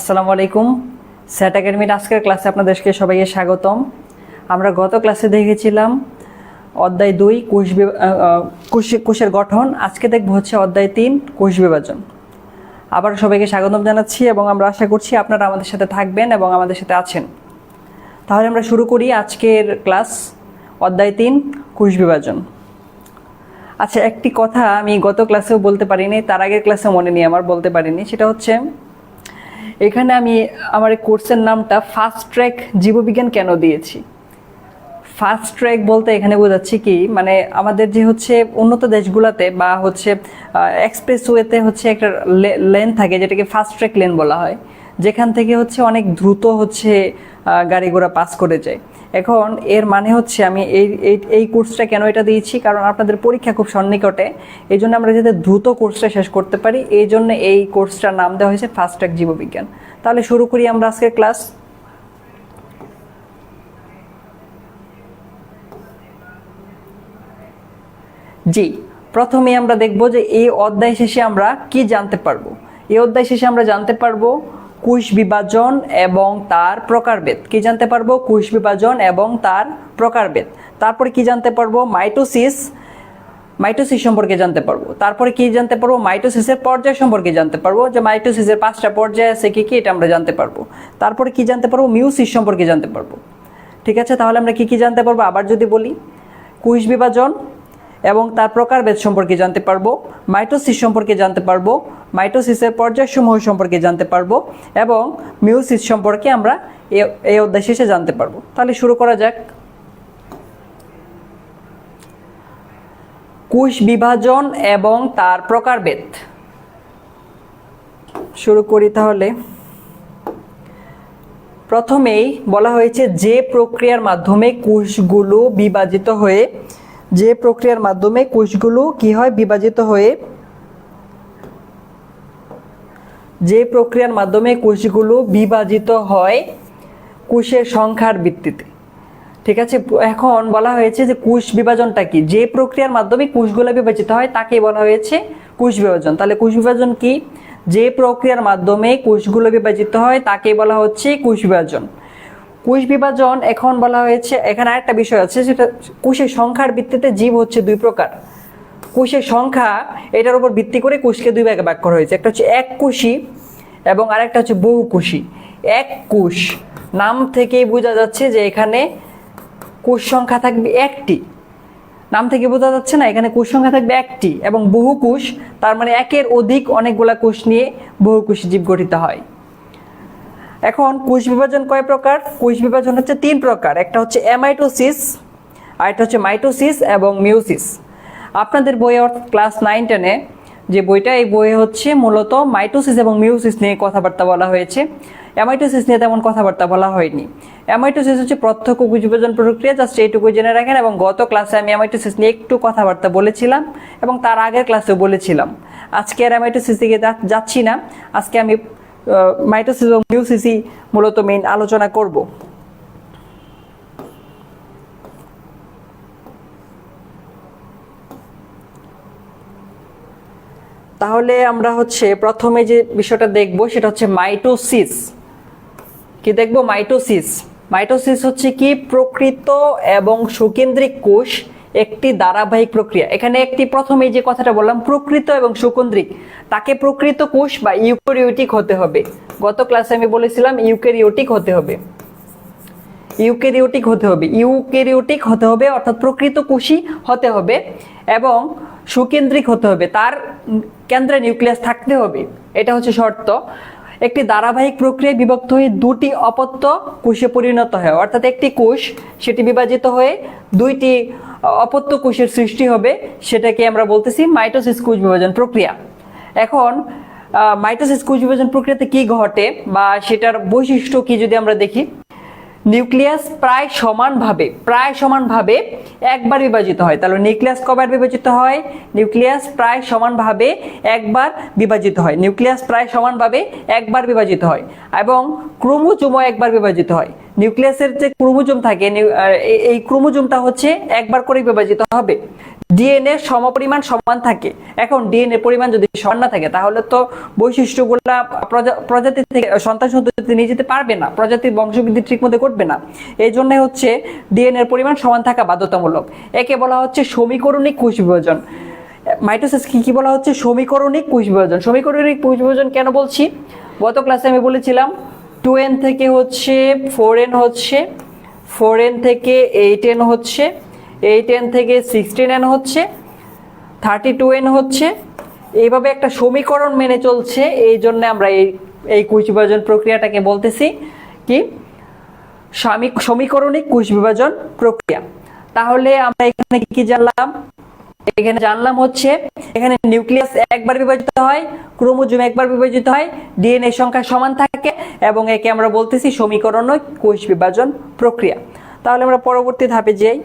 আসসালামু আলাইকুম। স্যাট একাডেমির আজকের ক্লাসে আপনাদেরকে সবাইকে স্বাগতম। আমরা গত ক্লাসে দেখেছিলাম অধ্যায় দুই, কোষ কোষ- কোষের গঠন। আজকে দেখব হচ্ছে অধ্যায় তিন, কোষ বিভাজন। আবার সবাইকে স্বাগতম জানাচ্ছি এবং আমরা আশা করছি আপনারা আমাদের সাথে থাকবেন এবং আমাদের সাথে আছেন। তাহলে আমরা শুরু করি আজকের ক্লাস, অধ্যায় তিন, কোষ বিভাজন। আচ্ছা একটি কথা আমি গত ক্লাসেও বলতে পারিনি, তার আগের ক্লাসে মনে নিয়ে আমার, বলতে পারিনি। সেটা হচ্ছে এখানে আমি আমার এই কোর্সের নামটা ফাস্ট ট্র্যাক জীববিজ্ঞান কেন দিয়েছি? ফাস্ট ট্র্যাক বলতে এখানে বোঝাচ্ছি কি মানে আমাদের যে হচ্ছে উন্নত দেশগুলোতে বা হচ্ছে এক্সপ্রেস ওয়েতে হচ্ছে একটা লেন থাকে যেটাকে ফাস্ট ট্র্যাক লেন বলা হয়। যেখান থেকে হচ্ছে অনেক দ্রুত হচ্ছে গাড়ি ঘোড়া পাস করে যায়। এখন এর মানে হচ্ছে আমি এই, এই- কোর্সটা কেন এটা দিয়েছি? কারণ আপনাদের পরীক্ষা খুব সন্নিকটে। এই জন্য আমরা যাতে দ্রুত কোর্সটা শেষ করতে পারি, এই জন্য এই কোর্সটার নাম দেওয়া হয়েছে ফাস্ট ট্র্যাক জীববিজ্ঞান। তাহলে শুরু করি আমরা আজকের ক্লাস জি প্রথমে আমরা দেখব যে এই অধ্যায় শেষে আমরা কি জানতে পারব। এই অধ্যায় শেষে আমরা জানতে পারব কোষ বিভাজন এবং তার প্রকারভেদ। কি জানতে পারব? কোষ বিভাজন এবং তার প্রকারভেদ। তারপরে কি জানতে পারব? মাইটোসিস। মাইটোসিস সম্পর্কে জানতে পারব। তারপরে কি জানতে পারব? মাইটোসিসের পর্যায় সম্পর্কে জানতে পারব। যে মাইটোসিসের পাঁচটা পর্যায় আছে কি কি, এটা আমরা জানতে পারব। তারপরে কি জানতে পারব? মিউসিস সম্পর্কে জানতে পারব। ঠিক আছে? তাহলে আমরা কি কি জানতে পারব? আবার যদি বলি কোষ বিভাজন এবং তার প্রকারভেদ সম্পর্কে জানতে পারব। মাইটোসিস সম্পর্কে জানতে পারব। মাইটোসিসের পর্যায়সমূহ সম্পর্কে জানতে পারব এবং মিউসিস সম্পর্কে আমরা এই অধ্যায় শেষে জানতে পারব। তাহলে শুরু করা যাক। কোষ বিভাজন এবং তার প্রকারভেদ। শুরু করি তাহলে। প্রথমেই বলা হয়েছে যে প্রক্রিয়ার মাধ্যমে কোষগুলো বিভাজিত হয়ে যে প্রক্রিয়ার মাধ্যমে কোষগুলো কি হয়? বিভাজিত হয়ে যে প্রক্রিয়ার মাধ্যমে কোষগুলো বিভাজিত হয় কোষের সংখ্যার ভিত্তিতে। ঠিক আছে? এখন বলা হয়েছে যে কোষ বিভাজনটা কি? যে প্রক্রিয়ার মাধ্যমে কোষগুলো বিভাজিত হয়, তাকে বলা হয়েছে কোষ বিভাজন। তাহলে কোষ বিভাজন কি? যে প্রক্রিয়ার মাধ্যমে কোষগুলো বিভাজিত হয়, তাকে বলা হচ্ছে কোষ বিভাজন। কোষ বিভাজন এখন বলা হয়েছে, এখানে আরেকটা বিষয় আছে, সেটা কোষের সংখ্যার ভিত্তিতে জীব হচ্ছে দুই প্রকার। কোষের সংখ্যা এটার উপর ভিত্তি করে কোষকে দুই ভাগে ভাগ করা হয়েছে। একটা হচ্ছে এক কোষী এবং আরেকটা হচ্ছে বহু কোষী এক কোষ নাম থেকেই বোঝা যাচ্ছে যে এখানে কোষ সংখ্যা থাকবে একটি। নাম থেকে বোঝা যাচ্ছে না, এখানে কোষ সংখ্যা থাকবে একটি এবং বহু কোষ তার মানে একের অধিক অনেকগুলা কোষ নিয়ে বহু কোষী জীব গঠিত হয়। এখন কোষ বিভাজন কয় প্রকার? কোষ বিভাজন হচ্ছে তিন প্রকার, একটা হচ্ছে অ্যামাইটোসিস আর একটা হচ্ছে মাইটোসিস এবং মিউসিস আপনাদের বইয়ে অর্থাৎ ক্লাস নাইন টেনে যে বইটা, এই বইয়ে হচ্ছে মূলত মাইটোসিস এবং মিউসিস নিয়ে কথাবার্তা বলা হয়েছে। অ্যামাইটোসিস নিয়ে তেমন কথাবার্তা বলা হয়নি। অ্যামাইটোসিস হচ্ছে প্রত্যক্ষ কোষ বিভাজন প্রক্রিয়া, জাস্ট এইটুকু জেনে রাখেন এবং গত ক্লাসে আমি অ্যামাইটোসিস নিয়ে একটু কথাবার্তা বলেছিলাম এবং তার আগের ক্লাসেও বলেছিলাম। আজকে আর অ্যামাইটোসিস দিকে যাচ্ছি না। আজকে আমি মাইটোসিস এবং মিউসিসই মূলত মেইন আলোচনা করব। তাহলে আমরা হচ্ছে প্রথমে যে বিষয়টা দেখব সেটা হচ্ছে মাইটোসিস। কি দেখব? মাইটোসিস। মাইটোসিস হচ্ছে কি? প্রকৃত এবং সুকেন্দ্রিক কোষ একটি ধারাবাহিক প্রক্রিয়া। এখানে একটি প্রথমে যে কথাটা বললাম, প্রকৃত এবং সুকেন্দ্রিক। তাকে প্রকৃত কোষ বা ইউক্যারিওটিক হতে হবে। গত ক্লাসে আমি বলেছিলাম ইউক্যারিওটিক হতে হবে। ইউক্যারিওটিক হতে হবে। ইউক্যারিওটিক হতে হবে, অর্থাৎ প্রকৃত কোষই হতে হবে। এবং সুকেন্দ্রিক হতে হবে, তার কেন্দ্রে নিউক্লিয়াস থাকতে হবে, এটা হচ্ছে শর্ত। একটি ধারাবাহিক প্রক্রিয়ায় বিভক্ত হয়ে দুটি অপত্য কোষে পরিণত হয়, অর্থাৎ একটি কোষ সেটি বিভাজিত হয়ে দুইটি অপত্য কোষের সৃষ্টি হবে, সেটাকে আমরা বলতেছি মাইটোসিস কোষ বিভাজন প্রক্রিয়া। এখন মাইটোসিস কোষ বিভাজন প্রক্রিয়াতে কি ঘটে বা সেটার বৈশিষ্ট্য কি যদি আমরা দেখি? নিউক্লিয়াস প্রায় সমানভাবে প্রায় সমানভাবে একবার বিভাজিত হয়। তাহলে নিউক্লিয়াস কবার বিভাজিত হয়? নিউক্লিয়াস প্রায় সমানভাবে একবার বিভাজিত হয়। নিউক্লিয়াস প্রায় সমানভাবে একবার বিভাজিত হয় এবং ক্রোমোজোমও একবার বিভাজিত হয়। নিউক্লিয়াসের যে ক্রোমোজোম থাকে এই ক্রোমোজোমটা হচ্ছে একবার করে বিভাজিত হবে। ডিএনএ সমপরিমাণ সমান থাকে। এখন ডিএনএ পরিমাণ যদি সমান না থাকে, তাহলে তো বৈশিষ্ট্যগুলা প্রজা- প্রজাতি থেকে, সন্তান সন্ততি নিয়ে যেতে পারবে না। প্রজাতির বংশবৃদ্ধি ঠিক মতো করবে না। এই জন্য হচ্ছে ডিএনএর পরিমাণ সমান থাকা বাধ্যতামূলক। একে বলা হচ্ছে সমীকরণিক কোষ বিভাজন মাইটোসিস কি কি বলা হচ্ছে? সমীকরণিক কোষ বিভাজন সমীকরণিক কোষ বিভাজন কেন বলছি? গত ক্লাসে আমি বলেছিলাম টু এন থেকে হচ্ছে ফোর এন হচ্ছে ফোর এন থেকে এইট এন হচ্ছে এইট এন থেকে সিক্সটিন এন হচ্ছে, থার্টি টু এন হচ্ছে। এইভাবে একটা সমীকরণ মেনে চলছে, এই জন্য আমরা এই এই কোষ বিভাজন প্রক্রিয়াটাকে বলতেছি কি? সামি- সমীকরণিক কোষ বিভাজন প্রক্রিয়া। তাহলে আমরা এখানে কি কি জানলাম? এখানে জানলাম হচ্ছে, এখানে নিউক্লিয়াস একবার বিভাজিত হয়, ক্রোমোজোম একবার বিভাজিত হয়, ডিএনএ সংখ্যা সমান থাকে, এবং একে আমরা বলতেছি সমীকরণিক কোষ বিভাজন প্রক্রিয়া। তাহলে আমরা পরবর্তী ধাপে যাই।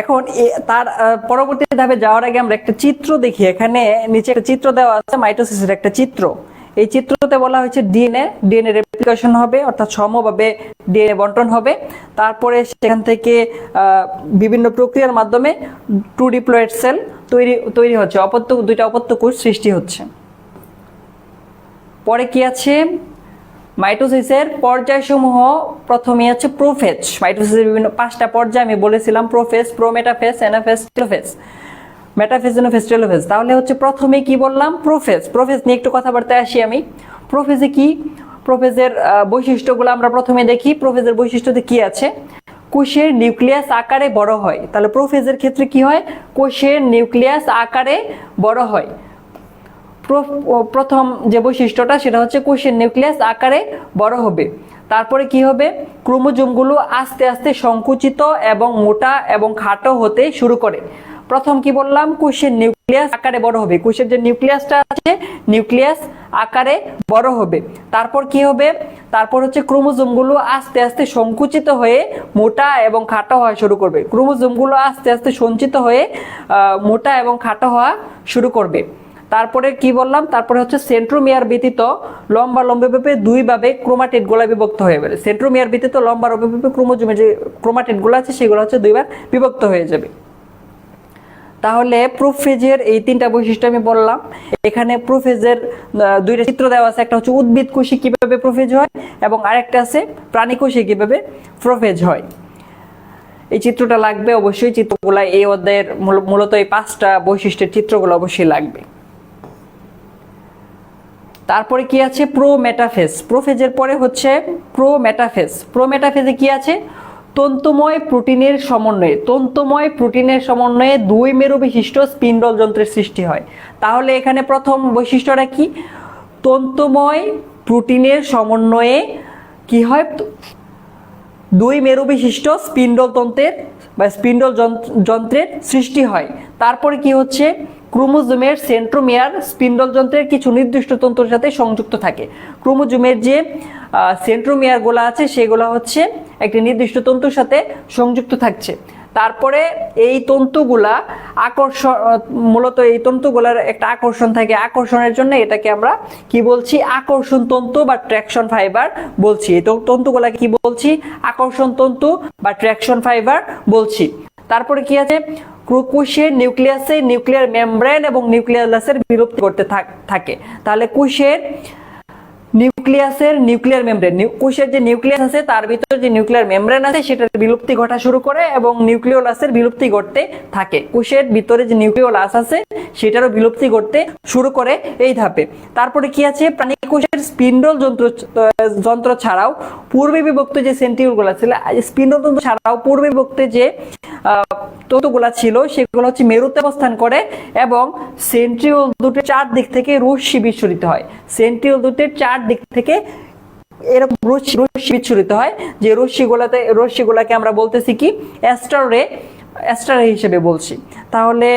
এখন তার পরবর্তী ধাপে যাওয়ার আগে আমরা একটা চিত্র দেখি। এখানে নিচে একটা চিত্র দেওয়া আছে, মাইটোসিসের একটা চিত্র। এই চিত্রতে বলা হয়েছে ডিএনএ। ডিএনএ রেপ্লিকেশন হবে, অর্থাৎ সমভাবে ডিএনএ বন্টন হবে। তারপরে সেখান থেকে বিভিন্ন প্রক্রিয়ার মাধ্যমে টু ডিপ্লয়েড সেল তৈরি তৈরি হচ্ছে। অপত্য, দুইটা অপত্য কোষ সৃষ্টি হচ্ছে। পরে কি আছে? মাইটোসিসের পর্যায়সমূহ প্রথমে আছে প্রোফেজ। মাইটোসিসের বিভিন্ন পাঁচটা পর্যায় আমি বলেছিলাম, prophase, prometaphase anaphase telophase. Metaphase anaphase telophase. তাহলে হচ্ছে প্রথমে কি বললাম? প্রোফেজ। প্রোফেজ নিয়ে একটু কথাবার্তায় আসি আমি। প্রোফেজে কি? প্রোফেজের বৈশিষ্ট্যগুলো আমরা প্রথমে দেখি। প্রোফেজের বৈশিষ্ট্যতে কি আছে? কোষের নিউক্লিয়াস আকারে বড় হয়। তাহলে প্রোফেজের ক্ষেত্রে কি হয়? কোষের নিউক্লিয়াস আকারে বড় হয়। প্রথম যে বৈশিষ্ট্যটা সেটা হচ্ছে কোষের নিউক্লিয়াস আকারে বড় হবে। তারপরে কি হবে? ক্রোমোজোমগুলো আস্তে আস্তে সংকুচিত এবং মোটা এবং খাটো হতে শুরু করে। প্রথম কি বললাম? কোষের নিউক্লিয়াস আকারে বড় হবে। কোষের যে নিউক্লিয়াসটা আছে, নিউক্লিয়াস আকারে বড় হবে। তারপর কি হবে? তারপর হচ্ছে ক্রোমোজোমগুলো আস্তে আস্তে সংকুচিত হয়ে মোটা এবং খাটো হওয়া শুরু করবে। ক্রোমোজোমগুলো আস্তে আস্তে সঞ্চিত হয়ে মোটা এবং খাটো হওয়া শুরু করবে। তারপরে কি বললাম? তারপরে হচ্ছে সেন্ট্রোমিয়ার ব্যতীত লম্বা লম্বাভাবে দুই ভাবে ক্রোমাটিডগুলা বিভক্ত হয়ে যাবে। সেন্ট্রোমিয়ার ব্যতীত লম্বা লম্বাভাবে ক্রোমোজোমে যে ক্রোমাটিডগুলো আছে, সেগুলো হচ্ছে দুইবার বিভক্ত হয়ে যাবে। তাহলে প্রোফেজের এই তিনটা বৈশিষ্ট্য আমি বললাম। এখানে প্রোফেজের দুইটা চিত্র দেওয়া আছে। একটা হচ্ছে উদ্ভিদ কোষে কীভাবে প্রোফেজ হয় এবং আরেকটা আছে প্রাণী কোষে কীভাবে প্রোফেজ হয়। এই চিত্রটা লাগবে অবশ্যই। চিত্রগুলা এই অধ্যায়ের মূলত এই পাঁচটা বৈশিষ্ট্যের চিত্রগুলো অবশ্যই লাগবে। তারপরে কি আছে? প্রো মেটাফেজ প্রোফেজের পরে হচ্ছে প্রো মেটাফেজ প্রো মেটাফেজে কি আছে? তন্তুময় প্রোটিনের সমন্বয়ে। তন্তুময় প্রোটিনের সমন্বয়ে দুই মেরু বিশিষ্ট স্পিন্ডল যন্ত্রের সৃষ্টি হয়। তাহলে এখানে প্রথম বৈশিষ্ট্যটা কি? তন্তুময় প্রোটিনের সমন্বয়ে কি হয়? দুই মেরু বিশিষ্ট স্পিন্ডল তন্ত্রের বা স্পিন্ডল যন্ত্র- যন্ত্রের সৃষ্টি হয়। তারপরে কি হচ্ছে? ক্রোমোজোমের সেন্ট্রোমিয়ার স্পিন্ডল যন্ত্রের কিছু নির্দিষ্ট তন্ত্রের সাথে সংযুক্ত থাকে। ক্রোমোজোমের যে সেন্ট্রোমিয়ারগুলো আছে, সেগুলো হচ্ছে একটি নির্দিষ্ট তন্তুর সাথে সংযুক্ত থাকছে। তারপরে এই তন্তুগুলা আকর্ষণ মূলত এই তন্তুগুলার একটা আকর্ষণ থাকে। আকর্ষণের জন্য এটাকে আমরা কি বলছি? আকর্ষণ তন্তু বা ট্র্যাকশন ফাইবার বলছি। এই তন্তুগুলাকে কি বলছি? আকর্ষণ তন্তু বা ট্র্যাকশন ফাইবার বলছি। তারপরে কি আছে? কোষের নিউক্লিয়াসে নিউক্লিয়ার মেমব্রেন এবং নিউক্লিয়াসের বিলুপ্তি করতে থাকে তাহলে কোষের নিউক্লিয়াসের নিউক্লিয়ার মেমব্রেন কোষের যে নিউক্লিয়াস আছে, তার ভিতরে যে নিউক্লিয়ার মেমব্রেন আছে, সেটার বিলুপ্তি ঘটা শুরু করে এবং নিউক্লিওলাসের বিলুপ্তি ঘটতে থাকে। কোষের ভিতরে যে নিউক্লিওলাস আছে, সেটারও বিলুপ্তি ঘটতে শুরু করে এই ধাপে। তারপরে কি আছে? প্রাণী কোষের স্পিন্ডল যন্ত্র যন্ত্র ছাড়াও পূর্বে বিভক্ত যে সেন্টিউলগুলো ছিল স্পিন্ডল যন্ত্র ছাড়াও পূর্বে বিভক্ত যে তন্তুগুলা ছিল, সেগুলো হচ্ছে মেরুতে অবস্থান করে এবং সেন্ট্রিওল দুটো চার দিক থেকে রশ্মি বিচ্ছুরিত হয়। সেন্ট্রিওল দুটির চার দিক থেকে এরকম রশ্মি রশ্মি বিচ্ছুরিত হয়, যে রশ্মিগুলাতে, রশ্মিগুলাকে আমরা বলতেছি কি? অ্যাস্টারে অ্যাস্টার হিসেবে বলছি। তাহলে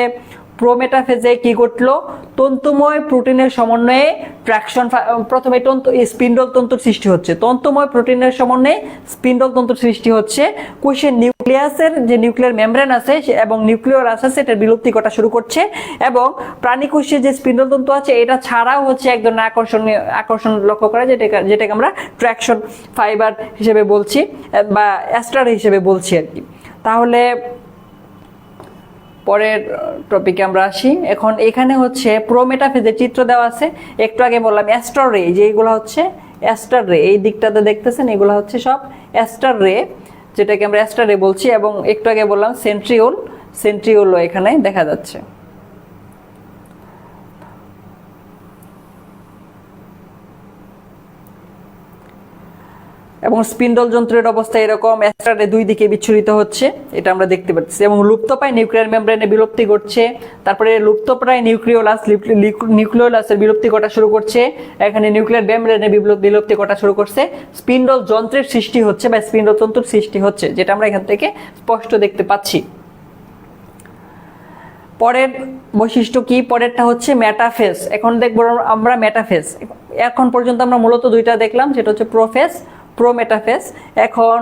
প্রোমেটাফেজে কি ঘটলো? তন্তুময় প্রোটিনের সমন্বয়ে ট্র্যাকশন প্রথমে তন্তু স্পিন্ডল তন্তুর সৃষ্টি হচ্ছে। তন্তুময় প্রোটিনের সমন্বয়ে স্পিন্ডল তন্তুর সৃষ্টি হচ্ছে। কোষের নিউক্লিয়াসের যে নিউক্লিয়ার মেমব্রেন আছে এবং নিউক্লিয়ার আছে, সেটার বিলুপ্তি ঘটা শুরু করছে। এবং প্রাণী কোষে যে স্পিন্ডল তন্তু আছে, এটা ছাড়াও হচ্ছে এক ধরনের আকর্ষণীয় আকর্ষণ লক্ষ্য করা, যেটাকে যেটাকে আমরা ট্র্যাকশন ফাইবার হিসেবে বলছি, বা অ্যাস্টার হিসেবে বলছি আর কি। তাহলে পরের টপিকে আমরা আসি। এখন এখানে হচ্ছে প্রোমেটাফেজের চিত্র দেওয়া আছে। একটু আগে বললাম অ্যাস্টার রে যে এইগুলো হচ্ছে অ্যাস্টার রে এই দিকটাতে দেখতেছেন, এগুলো হচ্ছে সব অ্যাস্টার রে যেটাকে আমরা অ্যাস্টার রে বলছি। এবং একটু আগে বললাম সেন্ট্রিওল সেন্ট্রিওলও এখানে দেখা যাচ্ছে। এবং স্পিন্ডল যন্ত্রের অবস্থা এরকম অ্যাস্ট্রাটে দুই দিকে বিচ্ছুরিত হচ্ছে, এটা আমরা দেখতে পাচ্ছি। এবং লুপ্তপ্রায় নিউক্লিয়ার মেমব্রেনে বিলুপ্তি ঘটছে, তারপরে লুপ্তপ্রায় নিউক্লিওলাস নিউক্লিওলাসের বিলুপ্তি ঘটা শুরু করছে, এখানে নিউক্লিয়ার মেমব্রেনে বিলুপ্তি ঘটা শুরু করছে। স্পিন্ডল যন্ত্রের সৃষ্টি হচ্ছে বা স্পিন্ডল তন্তুর সৃষ্টি হচ্ছে, যেটা আমরা এখান থেকে স্পষ্ট দেখতে পাচ্ছি। পরের বৈশিষ্ট্য কি? পরেরটা হচ্ছে মেটাফেস এখন দেখব আমরা মেটাফেস এখন পর্যন্ত আমরা মূলত দুইটা দেখলাম, সেটা হচ্ছে প্রোফেস প্রোমেটাফেস এখন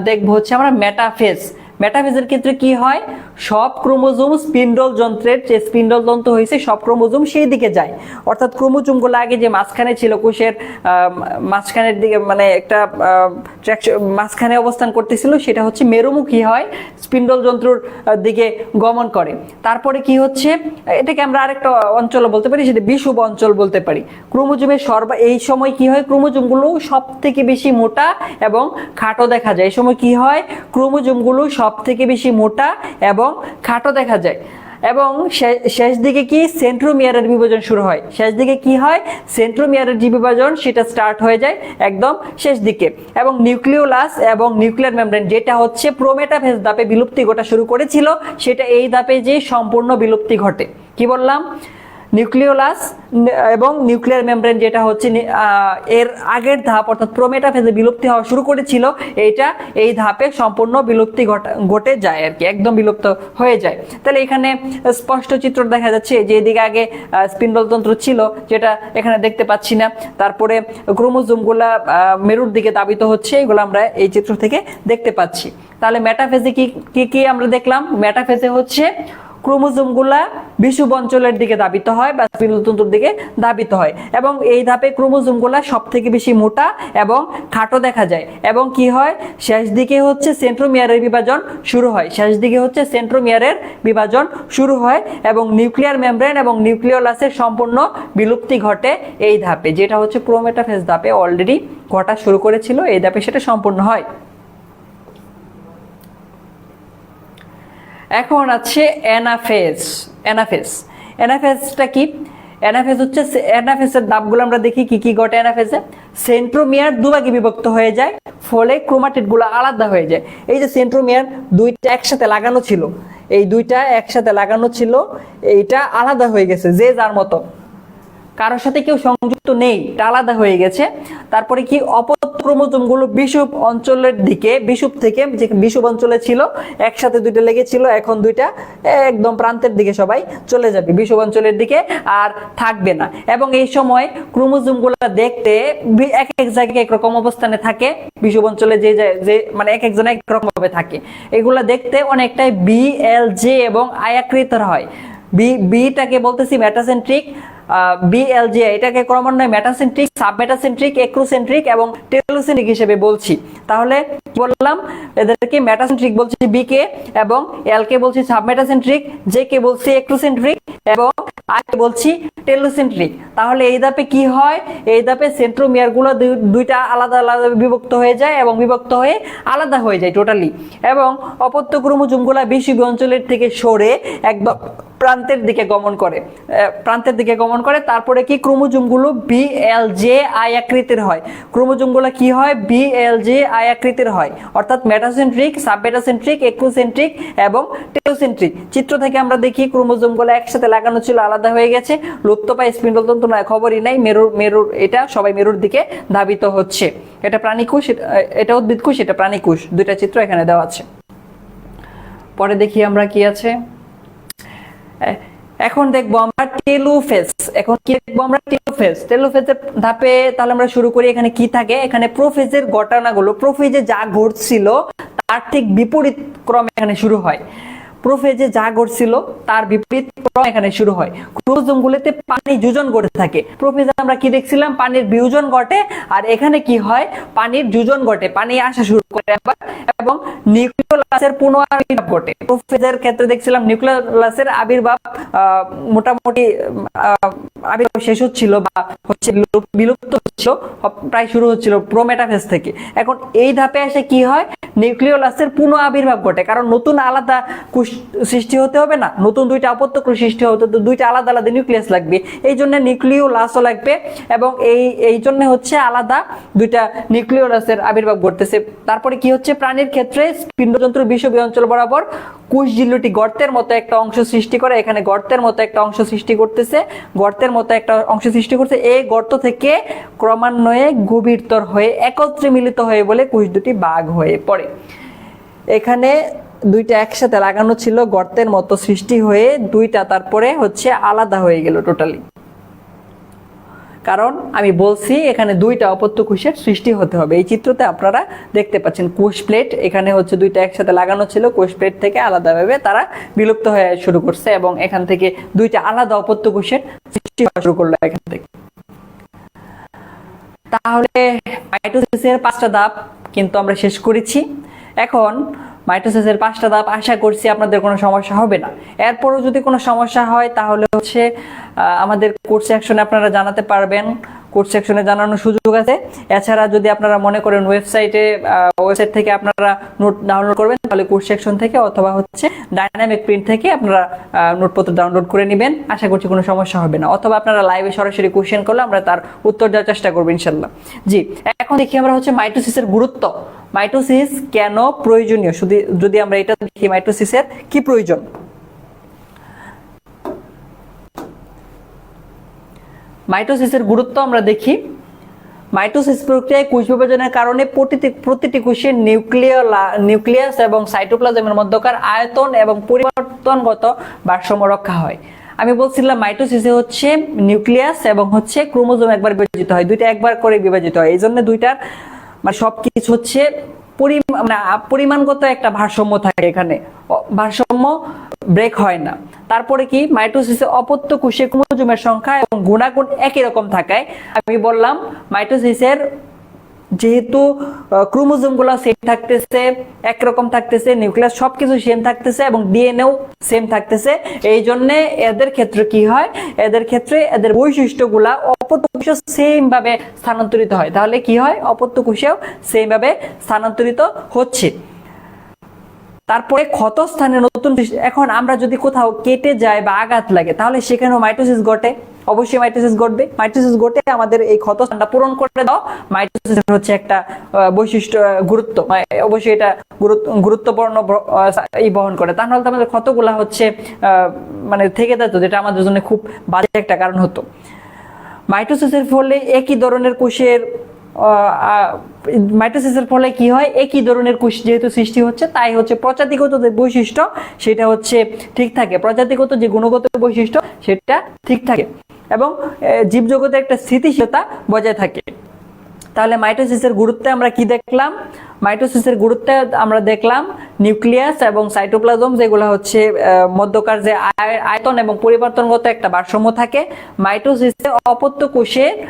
দেখব দেখব হচ্ছে আমরা মেটাফেস মেটাফেসের ক্ষেত্রে কি হয়? সব ক্রোমোজোম স্পিন্ডল যন্ত্রের যে স্পিন্ডল তন্ত্র হয়েছে, সব ক্রোমোজোম সেই দিকে যায়। অর্থাৎ ক্রোমোজোমগুলো আগে যে মাঝখানে ছিল, কোষের মাঝখানের দিকে মানে একটা মাঝখানে অবস্থান করতেছিল, সেটা হচ্ছে মেরুমুখী হয়, স্পিন্ডল যন্ত্রর দিকে গমন করে। তারপরে কি হচ্ছে? এটাকে আমরা আরেকটা অঞ্চল বলতে পারি, সেটা বিষুব অঞ্চল বলতে পারি। ক্রোমোজোমের সর্বা, এই সময় কি হয়? ক্রোমোজোমগুলো সব থেকে বেশি মোটা এবং খাটো দেখা যায়। এই সময় কি হয়? ক্রোমোজোমগুলো সব থেকে বেশি মোটা এবং খাটো দেখা যায়। এবং শেষ দিকে কি সেন্ট্রোমিয়ারের বিভাজন শুরু হয়? শেষ দিকে কি হয়? সেন্ট্রোমিয়ারের যে বিভাজন, সেটা স্টার্ট হয়ে যায় একদম শেষ দিকে। এবং নিউক্লিওলাস এবং নিউক্লিয়ার মেমব্রেন, যেটা হচ্ছে প্রোমেটাফেজ ধাপে বিলুপ্তি ঘটা শুরু করেছিল, সেটা এই ধাপে যে সম্পূর্ণ বিলুপ্তি ঘটে। কি বললাম? নিউক্লিওলাস এবং নিউক্লিয়ার মেমব্রেন যেটা হচ্ছে এর আগের ধাপ, অর্থাৎ প্রোমেটা প্রোমেটাফেজে বিলুপ্তি হওয়া শুরু করেছিল, এইটা এই ধাপে সম্পূর্ণ বিলুপ্তি ঘটা- যায় আর কি, একদম বিলুপ্ত হয়ে যায়। তাহলে এখানে স্পষ্ট চিত্র দেখা যাচ্ছে, যে এদিকে আগে স্পিন্ডল তন্ত্র ছিল, যেটা এখানে দেখতে পাচ্ছি না। তারপরে ক্রোমোজোমগুলা মেরুর দিকে দাবিত হচ্ছে, এগুলো আমরা এই চিত্র থেকে দেখতে পাচ্ছি। তাহলে মেটাফেজে কি কি কি আমরা দেখলাম? মেটাফেজে হচ্ছে ক্রোমোজোমগুলা বিষুব অঞ্চলের দিকে দাবিত হয় বা স্পিন্ডলতন্ত্রের দিকে দাবিত হয়। এবং এই ধাপে ক্রোমোজোমগুলা সব থেকে বেশি মোটা এবং খাটো দেখা যায়। এবং কি হয়? শেষ দিকে হচ্ছে সেন্ট্রোমিয়ারের বিভাজন শুরু হয়। শেষ দিকে হচ্ছে সেন্ট্রোমিয়ারের বিভাজন শুরু হয় এবং নিউক্লিয়ার মেমব্রেন এবং নিউক্লিওলাসের সম্পূর্ণ বিলুপ্তি ঘটে এই ধাপে, যেটা হচ্ছে প্রোমেটাফেজ ধাপে অলরেডি ঘটা শুরু করেছিল। এই ধাপে সেটা সম্পূর্ণ হয়। এখন আছে অ্যানাফেজ অ্যানাফেজ। অ্যানাফেজটা কি? অ্যানাফেজ হচ্ছে অ্যানাফেজের দাবগুলো আমরা দেখি কি কি ঘটে অ্যানাফেজে। সেন্ট্রোমিয়ার দুভাগে বিভক্ত হয়ে যায়, ফলে ক্রোমাটিডগুলো আলাদা হয়ে যায়। এই যে সেন্ট্রোমিয়ার দুইটা একসাথে লাগানো ছিল, এই দুইটা একসাথে লাগানো ছিল, এইটা আলাদা হয়ে গেছে, যে যার মতো। কারোর সাথে কেউ সংযুক্ত নেই, এটা আলাদা হয়ে গেছে। তারপরে কি? অপত্য ক্রোমোজোমগুলো বিষুব অঞ্চলের দিকে বিষুব থেকে যে বিষুব অঞ্চলে ছিল, একসাথে দুইটা লেগেছিল, এখন দুইটা একদম প্রান্তের দিকে সবাই চলে যাবে বিষুব অঞ্চলের দিকে আর থাকবে না। এবং এই সময় ক্রোমোজোমগুলো দেখতে এক এক জায়গায় একরকম অবস্থানে থাকে বিষুব অঞ্চলে যে যে- মানে এক একজন এক রকম ভাবে থাকে। এগুলা দেখতে অনেকটাই বি এল জে এবং আয়াকৃতর হয়। বি বিটাকে বলতেছি মেটাসেন্ট্রিক বিএলজি এটাকে ক্রমান্বয়ে মেটাসেন্ট্রিক সাবমেটাসেন্ট্রিক এক্রোসেন্ট্রিক এবং টেলোসেন্ট্রিক হিসেবে বলছি। তাহলে বললাম, এদেরকে মেটাসেন্ট্রিক বলছি বি কে এবং এল কে বলছি সাবমেটাসেন্ট্রিক জে কে বলছি এক্রোসেন্ট্রিক এবং কে বলছি টেলোসেন্ট্রিক তাহলে এই ধাপে কি হয়? এই ধাপে সেন্ট্রোমিয়ারগুলো দুই- দুইটা আলাদা আলাদা বিভক্ত হয়ে যায় এবং বিভক্ত হয়ে আলাদা হয়ে যায় টোটালি এবং অপত্য ক্রোমোজোমগুলা বিষুবী অঞ্চলের থেকে সরে একদম প্রান্তের দিকে গমন করে। প্রান্তের দিকে গমন করে, তারপরে কি ক্রোমোজোমগুলো বি এল জে আই আকৃতির হয়। ক্রোমোজোমগুলো কি হয়? বি এল জে আই আকৃতির হয়। অর্থাৎ মেটাসেন্ট্রিক সাবমেটাসেন্ট্রিক এক্রোসেন্ট্রিক এবং টেলোসেন্ট্রিক চিত্র থেকে আমরা দেখি ক্রোমোজোমগুলো একসাথে লাগানো ছিল, আলাদা হয়ে গেছে। লুপ্ত পায় স্পিন্ডল তন্তু নয় খবরই নাই। মেরুর মেরুর এটা সবাই মেরুর দিকে ধাবিত হচ্ছে। এটা প্রাণীকুশ এটা- এটা উদ্ভিদ কুশ এটা প্রাণীকুশ দুইটা চিত্র এখানে দেওয়া আছে। পরে দেখি আমরা কি আছে। এখন দেখব আমরা টেলোফেস এখন কি দেখব আমরা? টেলোফেস টেলোফেসের ধাপে তাহলে আমরা শুরু করি এখানে কি থাকে? এখানে প্রোফেজের ঘটনাগুলো, প্রোফেজে যা ঘটছিল, তার ঠিক বিপরীত ক্রমে এখানে শুরু হয়। প্রোফেজে যা ঘটছিল, তার বিপরীত ক্রম এখানে শুরু হয়। ক্রোমোজোমগুলোতে পানি যোজন ঘটে থাকে। প্রোফেজে আমরা কি দেখছিলাম? পানির বিয়োজন ঘটে, আর এখানে কি হয়? পানির যোজন ঘটে, পানি আসা শুরু করে আবার, এবং নিউক্লিওলাসের পুনরাবির্ভাব ঘটে। প্রোফেজের ক্ষেত্রে দেখছিলাম, নিউক্লিওলাসের আবির্ভাব মোটামুটি আবির্ভাব শেষ হচ্ছিল বা হচ্ছে বিলুপ্ত হচ্ছিল প্রায় শুরু হচ্ছিল প্রোমেটাফেজ থেকে। এখন এই ধাপে এসে কি হয়? নিউক্লিওলাসের পুনঃ আবির্ভাব ঘটে, কারণ নতুন আলাদা কোষ সৃষ্টি হতে হবে না। নতুন দুইটা অপত্য কোষ সৃষ্টি হতে তো দুইটা আলাদা আলাদা নিউক্লিয়াস লাগবে। এই জন্য নিউক্লিওলাসও লাগবে এবং এই এই জন্য হচ্ছে আলাদা দুইটা নিউক্লিওলাসের আবির্ভাব ঘটতেছে। তারপরে কি হচ্ছে? প্রাণীর ক্ষেত্রে পিণ্ডযন্ত্র বিষবীয় অঞ্চল বরাবর কোষ জিল্লুটি গর্তের মতো একটা অংশ সৃষ্টি করে। এখানে গর্তের মতো একটা অংশ সৃষ্টি করতেছে। গর্তের মতো একটা অংশ সৃষ্টি করছে। এই গর্ত থেকে ক্রমান্বয়ে গভীরতর হয়ে একত্রে মিলিত হয়ে বলে কুশ দুটি বাঘ হয়ে পড়ে। এখানে দুইটা একসাথে লাগানো ছিল, গর্তের মতো সৃষ্টি হয়ে দুইটা তারপরে হচ্ছে আলাদা হয়ে গেল টোটালি কারণ আমি বলছি, এখানে দুইটা অপত্য কোষের সৃষ্টি হতে হবে। এই চিত্রতে আপনারা দেখতে পাচ্ছেন, কোষ প্লেট, এখানে হচ্ছে দুইটা একসাথে লাগানো ছিল, কোষ প্লেট থেকে আলাদাভাবে তারা বিলুপ্ত হয়ে শুরু করছে এবং এখান থেকে দুইটা আলাদা অপত্য কোষের সৃষ্টি হওয়া শুরু করল এখান থেকে। তাহলে মাইটোসিসের পাঁচটা ধাপ কিন্তু আমরা শেষ করেছি। এখন মাইটোসিসের পাঁচটা ধাপ আশা করছি আপনাদের কোনো সমস্যা হবে না। এরপরও যদি কোনো সমস্যা হয়, তাহলে হচ্ছে আমাদের কোর্স সেকশনে আপনারা জানাতে পারবেন। কোর্স সেকশনে জানানোর সুযোগ আছে। এছাড়া যদি আপনারা মনে করেন ওয়েবসাইটে ওয়েবসাইট থেকে আপনারা নোট ডাউনলোড করবেন, তাহলে কোর্স সেকশন থেকে অথবা হচ্ছে ডাইনামিক প্রিন্ট থেকে আপনারা নোটপত্র ডাউনলোড করে নেবেন। আশা করছি কোনো সমস্যা হবে না। অথবা আপনারা লাইভে সরাসরি কোশ্চেন করলে আমরা তার উত্তর দেওয়ার চেষ্টা করব ইনশাল্লাহ। জি, এখন দেখি আমরা হচ্ছে মাইটোসিসের গুরুত্ব। মাইটোসিস কেন প্রয়োজনীয়? শুধু যদি আমরা এটা দেখি, মাইটোসিসের কি প্রয়োজন? মাইটোসিসের গুরুত্ব আমরা দেখি। মাইটোসিস প্রক্রিয়ায় কোষ বিভাজনের কারণে প্রতিটি প্রতিটি কোষের নিউক্লিয় নিউক্লিয়াস এবং সাইটোপ্লাজমের মধ্যকার আয়তন এবং পরিবর্তনগত ভারসাম্য রক্ষা হয়। আমি বলছিলাম মাইটোসিসে হচ্ছে নিউক্লিয়াস এবং হচ্ছে ক্রোমোজোম একবার বিভাজিত হয়, দুইটা একবার করে বিভাজিত হয়। এই জন্য দুইটার মানে সবকিছু হচ্ছে পরিমা- মানে পরিমাণগত একটা ভারসাম্য থাকে এখানে। ভারসাম্য ব্রেক হয় না। তারপরে কি? মাইটোসিসে অপত্য কোষে ক্রোমোজোমের সংখ্যা এবং গুণাগুণ একই রকম থাকায় আমি বললাম মাইটোসিসের যেহেতু ক্রোমোজোমগুলো সেম থাকতেছে, একরকম থাকতেছে, নিউক্লিয়াস সবকিছু সেম থাকতেছে এবং ডিএনএও সেম থাকতেছে। এই জন্য এদের ক্ষেত্রে কি হয়? এদের ক্ষেত্রে এদের বৈশিষ্ট্যগুলা অপত্য কোষেও সেম ভাবে স্থানান্তরিত হয়। তাহলে কি হয়? অপত্য কোষেও সেম ভাবে স্থানান্তরিত হচ্ছে। তারপরে ক্ষত স্থানে নতুন এখন আমরা যদি কোথাও কেটে যায় বা আঘাত লাগে, তাহলে সেখানেও মাইটোসিস ঘটে। অবশ্যই মাইটোসিস ঘটবে। মাইটোসিস ঘটে আমাদের এই ক্ষত স্থানটা পূরণ করে দাও। মাইটোসিস হচ্ছে একটা বৈশিষ্ট্য গুরুত্ব। মানে অবশ্যই এটা গুরুত্ব- গুরুত্বপূর্ণ এই বহন করে। তা নাহলে আমাদের ক্ষতগুলা হচ্ছে মানে থেকে যেত, যেটা আমাদের জন্য খুব বাজে একটা কারণ হতো। মাইটোসিসের ফলে একই ধরনের কোষের মাইটোসিসের ফলে কি হয়? একই ধরনের কোষ যেহেতু সৃষ্টি হচ্ছে, তাই হচ্ছে প্রজাতিগত যে বৈশিষ্ট্য সেটা হচ্ছে ঠিক থাকে। প্রজাতিগত যে গুণগত বৈশিষ্ট্য সেটা ঠিক থাকে এবং জীবজগতে একটা স্থিতিশীলতা বজায় থাকে। তাহলে মাইটোসিসের গুরুত্বে আমরা কি দেখলাম? মাইটোসিসের গুরুত্বে আমরা দেখলাম, নিউক্লিয়াস এবং সাইটোপ্লাজম, যেগুলো হচ্ছে মধ্যকার যে আয়- আয়তন এবং পরিবর্তনগত একটা ভারসাম্য থাকে। মাইটোসিসে অপত্য কোষে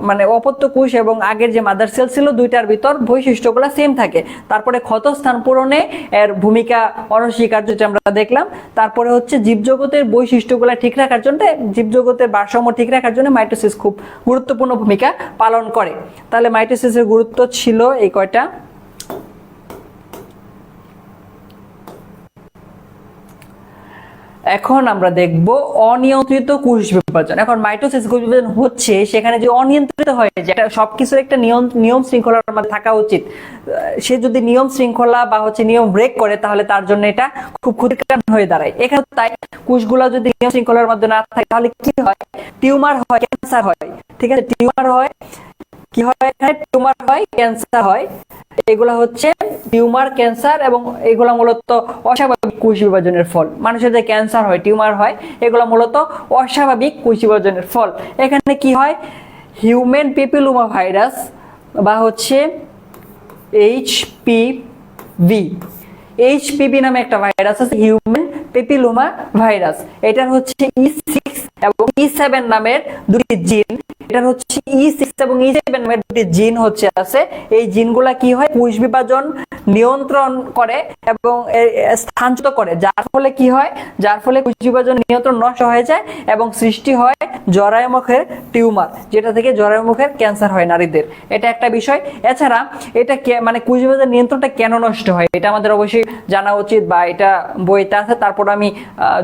মানে অপত্য কোষ এবং আগের যে মাদার সেল ছিল, দুইটার ভিতর বৈশিষ্ট্যগুলো সেম থাকে। তারপরে ক্ষতস্থান পূরণে এর ভূমিকা অনস্বীকার্য আমরা দেখলাম। তারপরে হচ্ছে জীবজগতের বৈশিষ্ট্যগুলো ঠিক রাখার জন্য, জীবজগতের ভারসাম্য ঠিক রাখার জন্য মাইটোসিস খুব গুরুত্বপূর্ণ ভূমিকা পালন করে। তাহলে মাইটোসিসের গুরুত্ব ছিল এই কয়টা? এখন আমরা দেখব অনিয়ন্ত্রিত কোষ বিভাজন। এখন মাইটোসিস কোষ বিভাজন হচ্ছে সেখানে যে অনিয়ন্ত্রিত হয়ে যায় এটা সবকিছুর একটা নিয়ম নিয়ম শৃঙ্খলার মধ্যে থাকা উচিত। সে যদি নিয়ম শৃঙ্খলা বা হচ্ছে নিয়ম ব্রেক করে, তাহলে তার জন্য এটা খুব ক্ষতিকারণ হয়ে দাঁড়ায়। এখানে তাই, কোষগুলো যদি নিয়ম শৃঙ্খলার মধ্যে না থাকে, তাহলে কি হয়? টিউমার হয়, ক্যান্সার হয়। ঠিক আছে? টিউমার হয়, কি হয় এখানে? টিউমার হয়, ক্যান্সার হয়। এগুলা হচ্ছে টিউমার, ক্যান্সার এবং এগুলা মূলত অস্বাভাবিক কোষ বিভাজনের ফল। মানুষের যে ক্যান্সার হয়, টিউমার হয়, এগুলা মূলত অস্বাভাবিক কোষ বিভাজনের ফল। এখানে কি হয়? হিউম্যান পেপিলুমা ভাইরাস বা হচ্ছে এইচপিভি এইচপিভি নামে একটা ভাইরাস আছে, হিউম্যান পেপিলুমা ভাইরাস এটা হচ্ছে ই সিক্স এবং ই সেভেন নামের দুটি জিন। এটার হচ্ছে ই সিক্স এবং ই সেভেন নামের দুটি জিন হচ্ছে আছে। এই জিনগুলা কি হয়? কোষ বিভাজন নিয়ন্ত্রণ করে এবং স্থানচ্যুত করে। যার ফলে কি হয়? যার ফলে কোষ বিভাজন নিয়ন্ত্রণ নষ্ট হয়ে যায় এবং সৃষ্টি হয় জরায়ুমুখের টিউমার, যেটা থেকে জরায়ুমুখের ক্যান্সার হয় নারীদের। এটা একটা বিষয়। এছাড়া এটা মানে কোষ বিভাজন নিয়ন্ত্রণটা কেন নষ্ট হয়? এটা আমাদের অবশ্যই জানা উচিত বা এটা বইতে আছে। তারপর আমি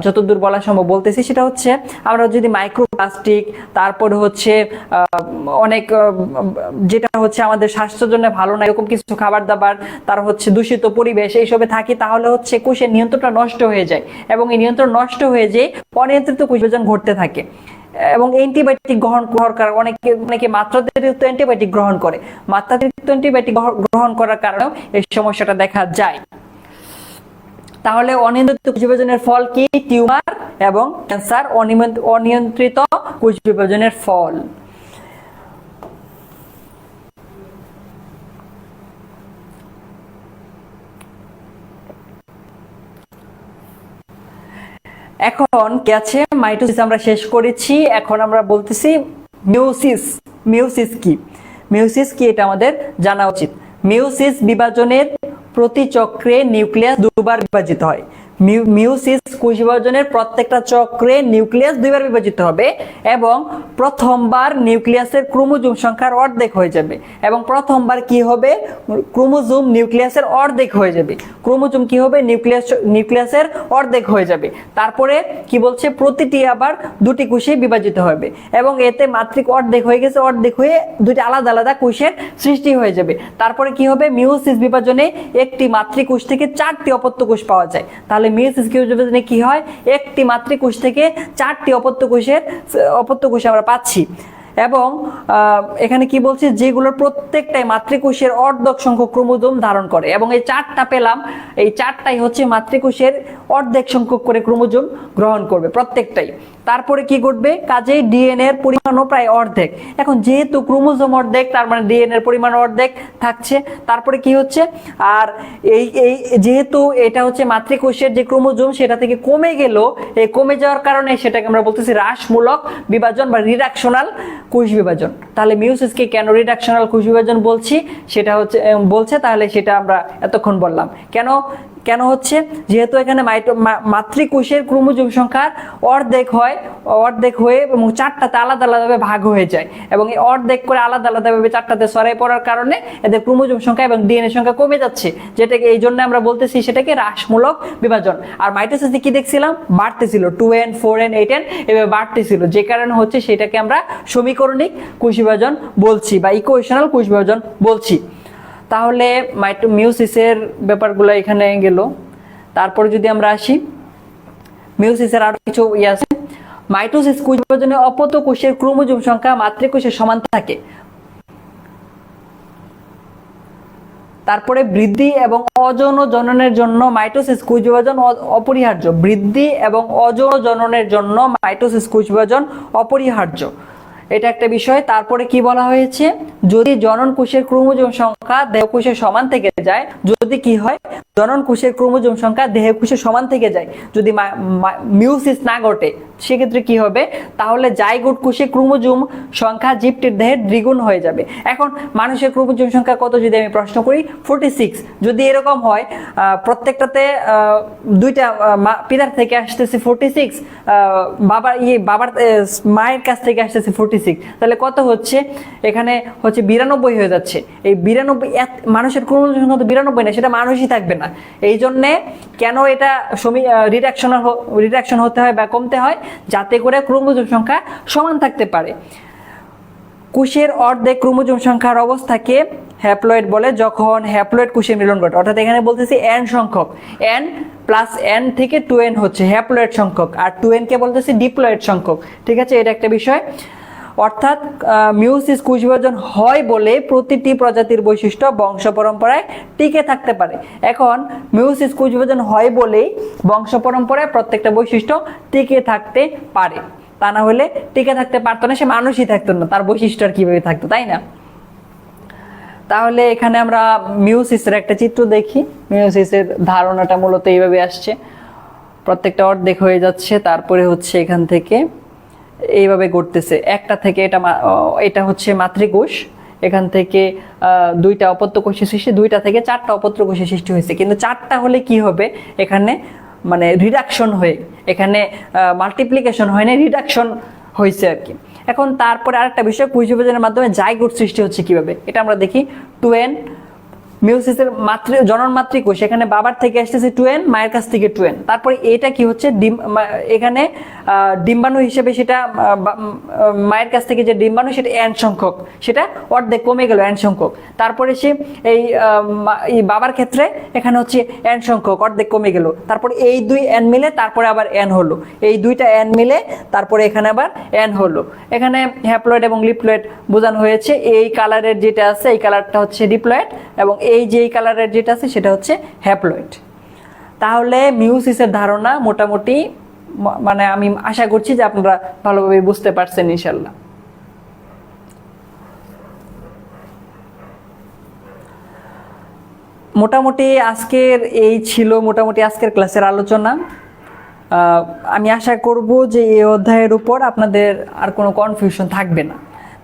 যতদূর বলা সম্ভব বলতেছি। সেটা হচ্ছে আমরা যদি মাইক্রোপ্লাস্টিক তারপর হচ্ছে অনেক যেটা হচ্ছে আমাদের স্বাস্থ্যের জন্য ভালো না, এরকম কিছু খাবার দাবার, তার হচ্ছে দূষিত পরিবেশ, এইসবে থাকি, তাহলে হচ্ছে কোষের নিয়ন্ত্রণটা নষ্ট হয়ে যায়। এবং এই নিয়ন্ত্রণ নষ্ট হয়ে যেয়ে অনিয়ন্ত্রিত কোষ বিভাজন ঘটতে থাকে। এবং অ্যান্টিবায়োটিক গ্রহণ করার অনেকে অনেকে মাত্রাতিরিক্ত অ্যান্টিবায়োটিক গ্রহণ করে। মাত্রাতিরিক্ত অ্যান্টিবায়োটিক গ্রহণ করার কারণেও এই সমস্যাটা দেখা যায়। তাহলে অনিয়ন্ত্রিত কোষ বিভাজনের ফল কি? টিউমার এবং ক্যান্সার অনিয়ন্ত্রিত কোষ বিভাজনের ফল। এখন কি আছে? মাইটোসিস আমরা শেষ করেছি। এখন আমরা বলতেছি মিউসিস মিউসিস কি? মিউসিস কি এটা আমাদের জানা উচিত। মিউসিস বিভাজনের প্রতি চক্রে নিউক্লিয়াস দুবার বিভাজিত হয়। মিউসিস কোষ বিভাজনের প্রত্যেকটা চক্রে নিউক্লিয়াস দুইবার বিভাজিত হবে এবং প্রথমবার নিউক্লিয়াসের ক্রোমোজোম সংখ্যার অর্ধেক হয়ে যাবে। এবং প্রথমবার কি হবে? ক্রোমোজোম নিউক্লিয়াসের অর্ধেক হয়ে যাবে। ক্রোমোজোম কি হবে? নিউক্লিয়াস নিউক্লিয়াসের অর্ধেক হয়ে যাবে। তারপরে কি বলছে? প্রতিটি আবার দুটি কোষে বিভাজিত হবে এবং এতে মাত্রিক অর্ধেক হয়ে গেছে। অর্ধেক হয়ে দুটি আলাদা আলাদা কোষের সৃষ্টি হয়ে যাবে। তারপরে কি হবে? মিউসিস বিভাজনে একটি মাতৃকোষ থেকে চারটি অপত্য কোষ পাওয়া যায়। তাহলে মিওসিস বিভাজনে কি হয়? একটি মাতৃকোষ থেকে চারটি অপত্য কোষের অপত্য কোষ আমরা পাচ্ছি। এবং এখানে কি বলছে? যেগুলোর প্রত্যেকটাই মাতৃকোষের অর্ধেক সংখ্যক ক্রোমোজোম ধারণ করে। এবং এই চারটা পেলাম, এই চারটাই হচ্ছে মাতৃকোষের অর্ধেক সংখ্যক করে ক্রোমোজোম গ্রহণ করবে প্রত্যেকটাই। তারপরে কি ঘটবে? কাজেই ডিএনএ এর পরিমাণও প্রায় অর্ধেক। এখন যেহেতু ক্রোমোজোম অর্ধেক, তার মানে ডিএনএ এর পরিমাণ অর্ধেক থাকছে। তারপরে কি হচ্ছে? আর এই এই যেহেতু এটা হচ্ছে মাতৃকোষের যে ক্রোমোজোম, সেটা থেকে কমে গেল, এই কমে যাওয়ার কারণে সেটাকে আমরা বলতেছি হ্রাসমূলক বিভাজন বা রিডাকশনাল কোষ বিভাজন। তাহলে মিউসিসকে কেন রিডাকশনাল কোষ বিভাজন বলছি? সেটা হচ্ছে বলছে, তাহলে সেটা আমরা এতক্ষণ বললাম। কেন? কেন হচ্ছে? যেহেতু এখানে মাতৃকোষের ক্রোমোজোম সংখ্যার অর্ধেক হয়, অর্ধেক হয়ে এবং চারটাতে আলাদা আলাদাভাবে ভাগ হয়ে যায়। এবং এই অর্ধেক করে আলাদা আলাদাভাবে চারটাতে সরাই পড়ার কারণে এদের ক্রোমোজোম সংখ্যা এবং ডিএনএ সংখ্যা কমে যাচ্ছে। যেটাকে, এই জন্য আমরা বলতেছি সেটাকে হ্রাসমূলক বিভাজন। আর মাইটোসিসে কি দেখছিলাম? বাড়তেছিল। Two N four N eight N এভাবে বাড়তেছিল। যে কারণে হচ্ছে সেটাকে আমরা সমীকরণিক কোষ বিভাজন বলছি বা ইকুয়েশনাল কোষ বিভাজন বলছি। তাহলে মাইটো মিউসিসের ব্যাপারগুলো এখানে গেল। তারপরে যদি আমরা আসি মিউসিসের আরও কিছু ইয়ে আছে। মাইটোসিস কোষ বিভাজনে অপত কোষের ক্রোমোজোম সংখ্যা মাতৃকোষের সমান থাকে। তারপরে বৃদ্ধি এবং অযৌন জননের জন্য মাইটোসিস কোষ বিভাজন অপরিহার্য। বৃদ্ধি এবং অযৌন জননের জন্য মাইটোসিস কোষ বিভাজন অপরিহার্য। এটা একটা বিষয়। তারপরে কি বলা হয়েছে? যদি জনন কোষের ক্রোমোজোম সংখ্যা দেহ কোষের সমান থেকে যায়, যদি কি হয়? জনন কোষের ক্রোমোজোম সংখ্যা দেহ কোষের সমান থেকে যায়। যদি মিউসিস না ঘটে, সেক্ষেত্রে কি হবে? তাহলে জাইগোট কোষে ক্রোমোজোম সংখ্যা জীবটির দেহের দ্বিগুণ হয়ে যাবে। এখন মানুষের ক্রোমোজোম সংখ্যা কত যদি আমি প্রশ্ন করি? ফোর্টি সিক্স যদি এরকম হয় প্রত্যেকটাতে দুইটা পিতার থেকে আসতেছে ফোর্টি সিক্স বাবার ইয়ে বাবার মায়ের কাছ থেকে আসতেছে ফোর্টি সিক্স তাহলে কত হচ্ছে? এখানে হচ্ছে বিরানব্বই হয়ে যাচ্ছে। এই বিরানব্বই, এত- মানুষের ক্রোমোজোম সংখ্যা তো বিরানব্বই না, সেটা মানুষই থাকবে না। এই জন্যে কেন এটা সমী রিডাকশনাল রিডাকশন হতে হয় বা কমতে হয়? যাতে করে ক্রোমোজোম সংখ্যা সমান থাকতে পারে। কোষের অর্ধেক ক্রোমোজোম সংখ্যার অবস্থাকে হ্যাপ্লয়েড বলে, যখন হ্যাপ্লয়েড কোষের মিলন ঘটে, অর্থাৎ এখানে বলতেছি এন সংখ্যক। এন প্লাস এন থেকে টু এন হচ্ছে হ্যাপ্লয়েড সংখ্যক, আর টু এন কে বলতেছি ডিপ্লয়েড সংখ্যক। ঠিক আছে? এটা একটা বিষয়। অর্থাৎ মিউসিস কোষ বিভাজন হয় বলে প্রতিটি প্রজাতির বৈশিষ্ট্য বংশ পরম্পরায় টিকে থাকতে পারে। এখন, মিউসিস কোষ বিভাজন হয় বলেই বংশ পরম্পরায় প্রত্যেকটা বৈশিষ্ট্য টিকে থাকতে পারে। তা না হলে টিকে থাকতে পারতো না, সে মানুষই থাকতো না, তার বৈশিষ্ট্য আর কীভাবে থাকতো, তাই না? তাহলে এখানে আমরা মিউসিসের একটা চিত্র দেখি। মিউসিসের ধারণাটা মূলত এইভাবে আসছে। প্রত্যেকটা অর্ধেক হয়ে যাচ্ছে, তারপরে হচ্ছে এখান থেকে এইভাবে ঘটতেছে একটা থেকে এটা এটা হচ্ছে মাতৃকোষ। এখান থেকে দুইটা অপত্য কোষের সৃষ্টি, দুইটা থেকে চারটা অপত্য কোষের সৃষ্টি হয়েছে। কিন্তু চারটা হলে কি হবে? এখানে মানে রিডাকশন হয়ে, এখানে মাল্টিপ্লিকেশন হয় না রিডাকশন হয়েছে আর কি। এখন তারপরে আরেকটা বিষয় বিভাজনের মাধ্যমে জাইগোট সৃষ্টি হচ্ছে কীভাবে? এটা আমরা দেখি। টুয়েন মিউসিসের মাতৃ, জনন মাতৃকোষ এখানে বাবার থেকে আসতেছে টুয়েন, মায়ের কাছ থেকে টুয়েন। তারপরে এটা কি হচ্ছে? ডিম এখানে ডিম্বাণু হিসেবে সেটা মায়ের কাছ থেকে যে ডিম্বাণু, সেটা এন সংখ্যক। সেটা অর্ধেক কমে গেল এন সংখ্যক। তারপরে সে এই বাবার ক্ষেত্রে এখানে হচ্ছে এন সংখ্যক, অর্ধেক কমে গেল। তারপরে এই দুই এন মিলে, তারপরে আবার এন হলো। এই দুইটা এন মিলে, তারপরে এখানে আবার এন হলো। এখানে হ্যাপ্লয়েড এবং লিপ্লয়েড বোঝানো হয়েছে। এই কালারের যেটা আছে, এই কালারটা হচ্ছে ডিপ্লয়েড এবং এই যে এই কালারের যেটা আছে সেটা হচ্ছে হ্যাপ্লয়েড। তাহলে মিউসিসের ধারণা মোটামুটি মানে আমি আশা করছি যে আপনারা ভালোভাবে বুঝতে পারছেন ইনশাল্লাহ। মোটামুটি আজকের এই ছিল মোটামুটি আজকের ক্লাসের আলোচনা। আমি আশা করব যে এই অধ্যায়ের উপর আপনাদের আর কোনো কনফিউশন থাকবে না।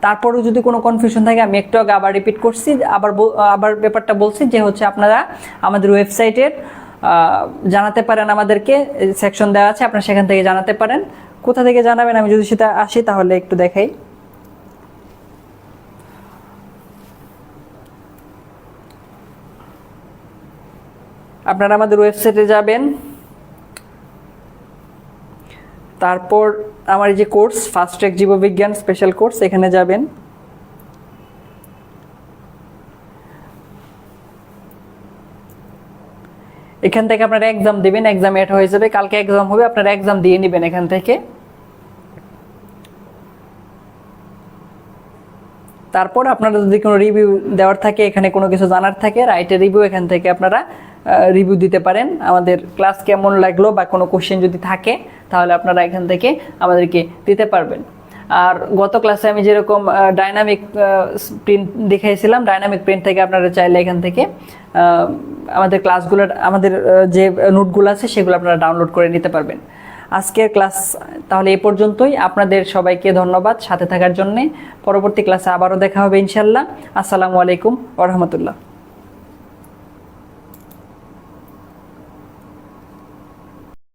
তারপরেও যদি কোনো কনফিউশন থাকে, আমি একটু আগে আবার রিপিট করছি, আবার আবার ব্যাপারটা বলছি যে হচ্ছে আপনারা আমাদের ওয়েবসাইটের জানাতে পারেন আমাদেরকে সেকশন দেওয়া আছে, আপনারা সেখান থেকে জানাতে পারেন। কোথা থেকে জানাবেন? আমি যদি সেটা আসি, তাহলে একটু দেখাই। আপনারা আমাদের ওয়েবসাইটে যাবেন। তারপর আমার এই যে কোর্স ফার্স্ট ট্র্যাক জীববিজ্ঞান স্পেশাল কোর্স এখানে যাবেন। এখান থেকে আপনারা এক্সাম দিবেন এক্সাম এড হয়ে যাবে। কালকে এক্সাম হবে, আপনারা এক্সাম দিয়ে নেবেন এখান থেকে। তারপর আপনারা যদি কোনো রিভিউ দেওয়ার থাকে, এখানে কোনো কিছু জানার থাকে রাইটের রিভিউ এখান থেকে আপনারা রিভিউ দিতে পারেন। আমাদের ক্লাস কেমন লাগল বা কোনো কোশ্চেন যদি থাকে তাহলে আপনারা এখান থেকে আমাদেরকে দিতে পারবেন। আর গত ক্লাসে আমি যেরকম ডাইনামিক প্রিন্ট দেখাইছিলাম ডাইনামিক প্রিন্ট থেকে আপনারা চাইলে এখান থেকে আমাদের ক্লাসগুলো আমাদের যে নোটগুলো আছে সেগুলো আপনারা ডাউনলোড করে নিতে পারবেন। আজকের ক্লাস তাহলে এ পর্যন্তই। আপনাদের সবাইকে ধন্যবাদ সাথে থাকার জন্যে। পরবর্তী ক্লাসে আবারও দেখা হবে ইনশাল্লাহ আসসালামু আলাইকুম ওরহমতুল্লাহ